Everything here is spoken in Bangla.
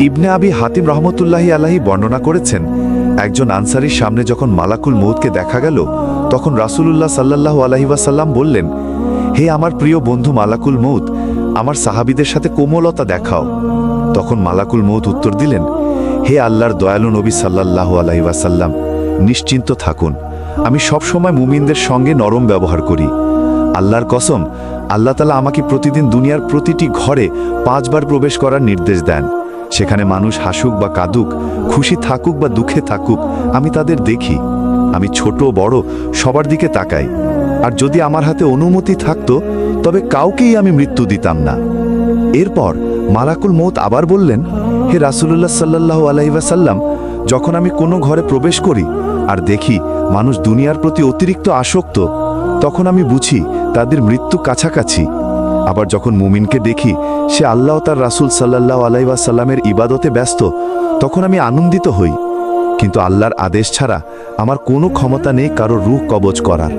ইবনে আবি হাতিম রহমতুল্লাহি আলাহি বর্ণনা করেছেন, একজন আনসারির সামনে যখন মালাকুল মৌতকে দেখা গেল, তখন রাসূলুল্লাহ সাল্লাল্লাহু আলাইহি ওয়াসাল্লাম বললেন, হে আমার প্রিয় বন্ধু মালাকুল মৌত আমার সাহাবীদের সাথে কোমলতা দেখাও। তখন মালাকুল মৌত উত্তর দিলেন, হে আল্লাহর দয়ালু নবী সাল্লাল্লাহু আলাইহি ওয়াসাল্লাম, নিশ্চিন্ত থাকুন। আমি সবসময় মুমিনদের সঙ্গে নরম ব্যবহার করি। আল্লাহর কসম আল্লাহ তালা আমাকে প্রতিদিন দুনিয়ার প্রতিটি ঘরে পাঁচবার প্রবেশ করার নির্দেশ দেন। সেখানে মানুষ হাসুক বা কাঁদুক, খুশি থাকুক বা দুঃখে থাকুক, আমি তাদের দেখি। আমি ছোট বড়, সবার দিকে তাকাই। আর যদি আমার হাতে অনুমতি থাকতো, তবে কাউকেই আমি মৃত্যু দিতাম না। এরপর মালাকুল মৌত আবার বললেন, হে রাসুলুল্লাহ সাল্লাহ আলাইসাল্লাম যখন আমি কোনো ঘরে প্রবেশ করি আর দেখি মানুষ দুনিয়ার প্রতি অতিরিক্ত আসক্ত, তখন আমি বুঝি তাদের মৃত্যু কাছাকাছি। আবার যখন মুমিনকে দেখি, সে আল্লাহ তার রাসুল সাল্লাহ আলাইসাল্লামের ইবাদতে ব্যস্ত, তখন আমি আনন্দিত হই। কিন্তু আল্লাহর আদেশ ছাড়া আমার কোনো ক্ষমতা নেই কারও রূহ কবজ করার।